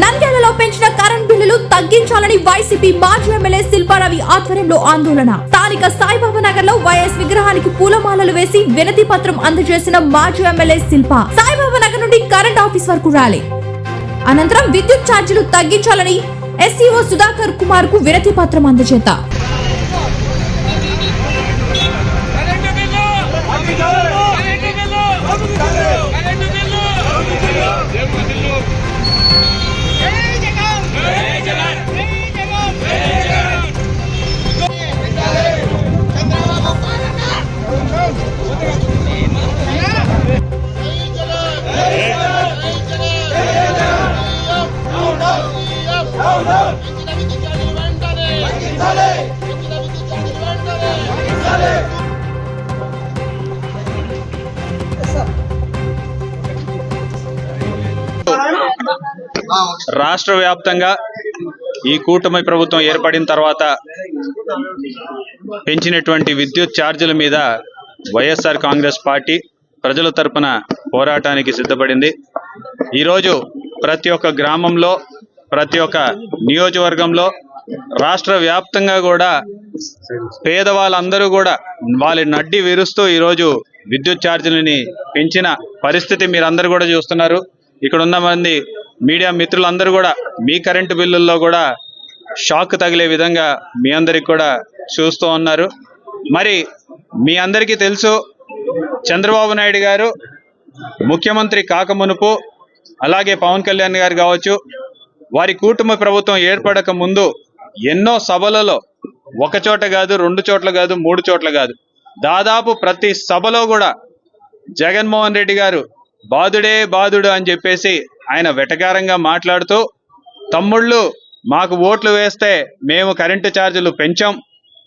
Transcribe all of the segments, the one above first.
నంద్యాలలో పెంచిన కరెంట్ బిల్లులు తగ్గించాలని వైసీపీ మాజీ ఎమ్మెల్యే శిల్పారావి ఆధ్వర్యంలో ఆందోళన. స్థానిక సాయిబాబా నగర్లో వైఎస్ విగ్రహానికి పూలమాలలు వేసి వినతి పత్రం అందజేసిన మాజీ ఎమ్మెల్యే శిల్ప. సాయిబాబా నగర్ నుండి కరెంట్ ఆఫీస్ వరకు రాలే అనంతరం విద్యుత్ ఛార్జీలు తగ్గించాలని ఎస్సీఓ సుధాకర్ కుమార్కు వినతి పత్రం అందజేత. రాష్ట్ర వ్యాప్తంగా ఈ కూటమి ప్రభుత్వం ఏర్పడిన తర్వాత పెంచినటువంటి విద్యుత్ ఛార్జీల మీద వైఎస్ఆర్ కాంగ్రెస్ పార్టీ ప్రజల తరపున పోరాటానికి సిద్ధపడింది. ఈరోజు ప్రతి ఒక్క గ్రామంలో ప్రతి ఒక్క నియోజకవర్గంలో రాష్ట్ర వ్యాప్తంగా కూడా పేదవాళ్ళందరూ కూడా వాళ్ళ నడ్డి విరుస్తూ ఈరోజు విద్యుత్ ఛార్జీలని పెంచిన పరిస్థితి మీరందరూ కూడా చూస్తున్నారు. ఇక్కడ ఉన్న మంది మీడియా మిత్రులందరూ కూడా మీ కరెంటు బిల్లుల్లో కూడా షాక్ తగిలే విధంగా మీ అందరికి కూడా చూస్తూ ఉన్నారు. మరి మీ అందరికీ తెలుసు చంద్రబాబు నాయుడు గారు ముఖ్యమంత్రి కాకమునుపు అలాగే పవన్ కళ్యాణ్ గారు కావచ్చు వారి కూటమి ప్రభుత్వం ఏర్పడక ముందు ఎన్నో సభలలో ఒక చోట కాదు రెండు చోట్ల కాదు మూడు చోట్ల కాదు దాదాపు ప్రతి సభలో కూడా జగన్మోహన్ రెడ్డి గారు బాధుడే బాధుడు అని చెప్పేసి ఆయన వెటకారంగా మాట్లాడుతూ తమ్ముళ్ళు మాకు ఓట్లు వేస్తే మేము కరెంటు ఛార్జీలు పెంచాం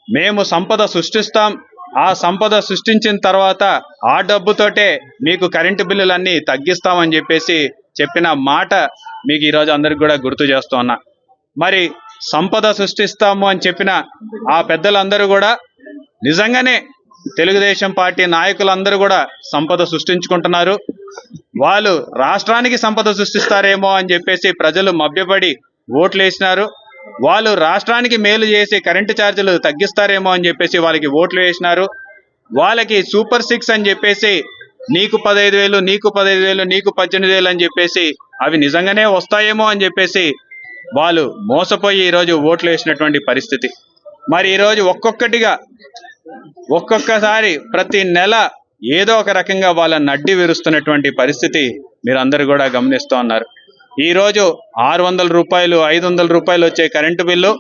మేము సంపద సృష్టిస్తాం. ఆ సంపద సృష్టించిన తర్వాత ఆ డబ్బుతోటే మీకు కరెంటు బిల్లులన్నీ తగ్గిస్తామని చెప్పేసి చెప్పిన మాట మీకు ఈరోజు అందరికి కూడా గుర్తు చేస్తూ ఉన్నా. మరి సంపద సృష్టిస్తాము అని చెప్పిన ఆ పెద్దలందరూ కూడా నిజంగానే తెలుగుదేశం పార్టీ నాయకులందరూ కూడా సంపద సృష్టించుకుంటున్నారు. వాళ్ళు రాష్ట్రానికి సంపద సృష్టిస్తారేమో అని చెప్పేసి ప్రజలు మభ్యపడి ఓట్లు వేసినారు వాళ్ళు రాష్ట్రానికి మేలు చేసి కరెంటు ఛార్జీలు తగ్గిస్తారేమో అని చెప్పేసి వాళ్ళకి ఓట్లు వేసినారు. వాళ్ళకి సూపర్ సిక్స్ అని చెప్పేసి నీకు పదహైదు వేలు నీకు పదహైదు వేలు నీకు పద్దెనిమిది వేలు అని చెప్పేసి అవి నిజంగానే వస్తాయేమో అని చెప్పేసి వాళ్ళు మోసపోయి ఈరోజు ఓట్లు వేసినటువంటి పరిస్థితి. మరి ఈరోజు ఒక్కొక్కటిగా ఒక్కొక్కసారి ప్రతి నెల ఏదో ఒక రకంగా వాళ్ళ నడ్డి విరుస్తున్నటువంటి పరిస్థితి మీరందరూ కూడా గమనిస్తూ ఉన్నారు. ఈరోజు ఆరు వందల రూపాయలు ఐదు వందల రూపాయలు వచ్చే కరెంటు బిల్లు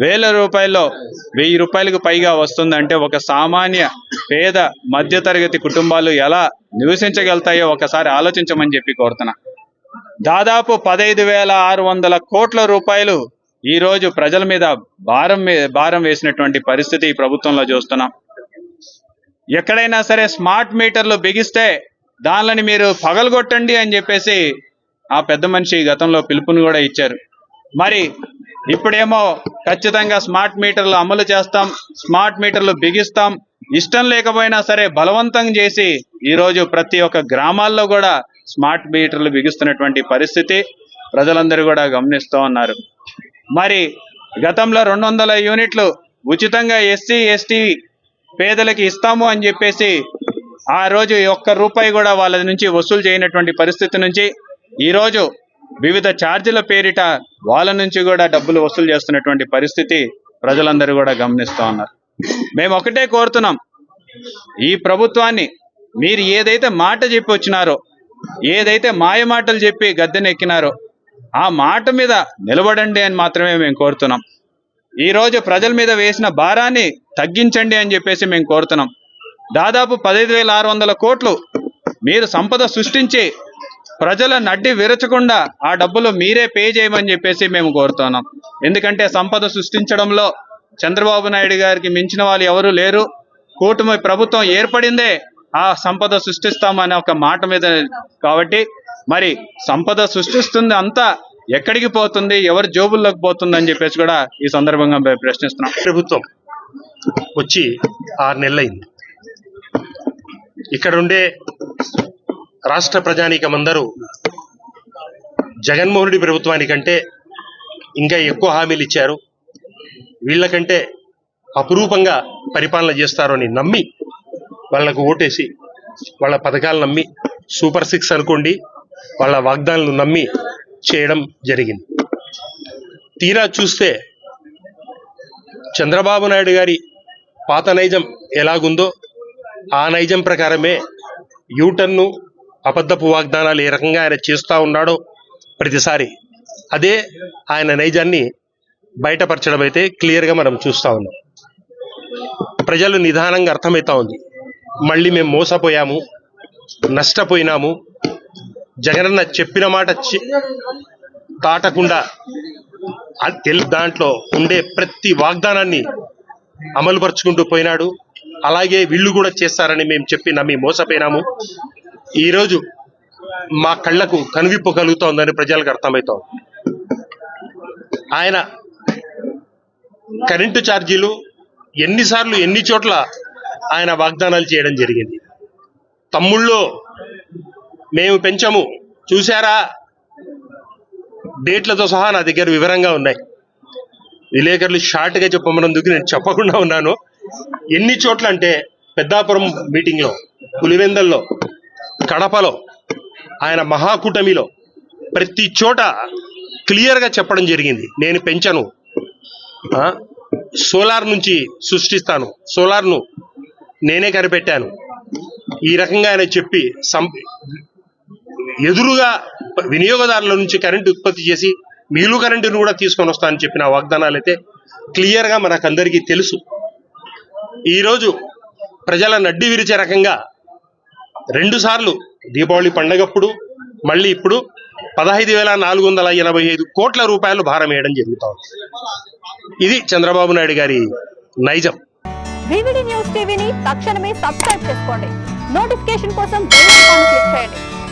వేల రూపాయల్లో వెయ్యి రూపాయలకు పైగా వస్తుందంటే ఒక సామాన్య పేద మధ్యతరగతి కుటుంబాలు ఎలా నివసించగలుగుతాయో ఒకసారి ఆలోచించమని చెప్పి కోరుతున్నా. దాదాపు పదైదు వేల ఆరు వందల కోట్ల రూపాయలు ఈరోజు ప్రజల మీద భారం మీద భారం వేసినటువంటి పరిస్థితి ఈ ప్రభుత్వంలో చూస్తున్నాం. ఎక్కడైనా సరే స్మార్ట్ మీటర్లు బిగిస్తే దానిని మీరు పగలగొట్టండి అని చెప్పేసి ఆ పెద్ద మనిషి గతంలో పిలుపుని కూడా ఇచ్చారు. మరి ఇప్పుడేమో ఖచ్చితంగా స్మార్ట్ మీటర్లు అమలు చేస్తాం స్మార్ట్ మీటర్లు బిగిస్తాం. ఇష్టం లేకపోయినా సరే బలవంతం చేసి ఈరోజు ప్రతి ఒక్క గ్రామాల్లో కూడా స్మార్ట్ మీటర్లు బిగిస్తున్నటువంటి పరిస్థితి ప్రజలందరూ కూడా గమనిస్తూ ఉన్నారు. మరి గతంలో రెండు వందల యూనిట్లు ఉచితంగా ఎస్సీ ఎస్టీ పేదలకి ఇస్తాము అని చెప్పేసి ఆ రోజు ఒక్క రూపాయి కూడా వాళ్ళ నుంచి వసూలు చేయనటువంటి పరిస్థితి నుంచి ఈరోజు వివిధ ఛార్జీల పేరిట వాళ్ళ నుంచి కూడా డబ్బులు వసూలు చేస్తున్నటువంటి పరిస్థితి ప్రజలందరూ కూడా గమనిస్తూ ఉన్నారు. మేము ఒకటే కోరుతున్నాం. ఈ ప్రభుత్వాన్ని మీరు ఏదైతే మాట చెప్పి వచ్చినారో ఏదైతే మాయ మాటలు చెప్పి గద్దెనెక్కినారో ఆ మాట మీద నిలబడండి అని మాత్రమే మేము కోరుతున్నాం. ఈరోజు ప్రజల మీద వేసిన భారాన్ని తగ్గించండి అని చెప్పేసి మేము కోరుతున్నాం. దాదాపు పదహైదు వేల ఆరు వందల కోట్లు మీరు సంపద సృష్టించి ప్రజల నడ్డి విరచకుండా ఆ డబ్బులు మీరే పే చేయమని చెప్పేసి మేము కోరుతున్నాం. ఎందుకంటే సంపద సృష్టించడంలో చంద్రబాబు నాయుడు గారికి మించిన వాళ్ళు ఎవరూ లేరు. కూటమి ప్రభుత్వం ఏర్పడిందే ఆ సంపద సృష్టిస్తామనే ఒక మాట మీద కాబట్టి మరి సంపద సృష్టిస్తుంది అంతా ఎక్కడికి పోతుంది ఎవరి జోబుల్లోకి పోతుంది అని చెప్పేసి కూడా ఈ సందర్భంగా మేము ప్రశ్నిస్తున్నాం. ప్రభుత్వం వచ్చి ఆరు నెలలైంది. ఇక్కడ ఉండే రాష్ట్ర ప్రజానీకం అందరూ జగన్మోహన్ రెడ్డి ప్రభుత్వానికంటే ఇంకా ఎక్కువ హామీలు ఇచ్చారు. వీళ్ళకంటే అపురూపంగా పరిపాలన చేస్తారు అని నమ్మి వాళ్ళకు ఓటేసి వాళ్ళ పథకాలు నమ్మి సూపర్ సిక్స్ అనుకోండి వాళ్ళ వాగ్దానాలను నమ్మి చేయడం జరిగింది. తీరా చూస్తే చంద్రబాబు నాయుడు గారి పాత నైజం ఎలాగుందో ఆ నైజం ప్రకారమే యూటర్న్ను అబద్ధపు వాగ్దానాలు ఏ రకంగా ఆయన చేస్తూ ఉన్నాడో ప్రతిసారి అదే ఆయన నైజాన్ని బయటపరచడం అయితే క్లియర్గా మనం చూస్తూ ఉన్నాం. ప్రజలు నిదానంగా అర్థమవుతా ఉంది. మళ్ళీ మేము మోసపోయాము నష్టపోయినాము. జగనన్న చెప్పిన మాట చి- దాటకుండా దాంట్లో ఉండే ప్రతి వాగ్దానాన్ని అమలుపరుచుకుంటూ పోయినాడు. అలాగే వీళ్ళు కూడా చేస్తారని మేము చెప్పి నమ్మి మోసపోయినాము. ఈరోజు మా కళ్ళకు కనువిప్పగలుగుతోందని ప్రజలకు అర్థమవుతోంది. ఆయన కరెంటు ఛార్జీలు ఎన్నిసార్లు ఎన్ని చోట్ల ఆయన వాగ్దానాలు చేయడం జరిగింది. తమ్ముళ్ళు మేము పెంచము. చూసారా డేట్లతో సహా నా దగ్గర వివరంగా ఉన్నాయి. విలేకరులు షార్ట్గా చెప్పమన్నందుకు నేను చెప్పకుండా ఉన్నాను. ఎన్ని చోట్ల అంటే పెద్దాపురం మీటింగ్లో పులివెందల్లో కడపలో ఆయన మహాకూటమిలో ప్రతి చోట క్లియర్గా చెప్పడం జరిగింది. నేను పెంచను. సోలార్ నుంచి సృష్టిస్తాను. సోలార్ను నేనే కనిపెట్టాను. ఈ రకంగా ఆయన చెప్పి సం ఎదురుగా వినియోగదారుల నుంచి కరెంటు ఉత్పత్తి చేసి మిగులు కరెంటును కూడా తీసుకొని వస్తానని చెప్పిన వాగ్దానాలు అయితే క్లియర్గా మనకందరికీ తెలుసు. ఈరోజు ప్రజల నడ్డి విరిచే రకంగా రెండుసార్లు దీపావళి పండగప్పుడు మళ్ళీ ఇప్పుడు పదహైదు వేల నాలుగు వందల ఎనభై ఐదు కోట్ల రూపాయలు భారం వేయడం జరుగుతా ఉంది. ఇది చంద్రబాబు నాయుడు గారి నైజం. వివిడి న్యూస్ టీవీని తక్షణమే సబ్స్క్రైబ్ చేసుకోండి. నోటిఫికేషన్ కోసం క్లిక్ చేయండి.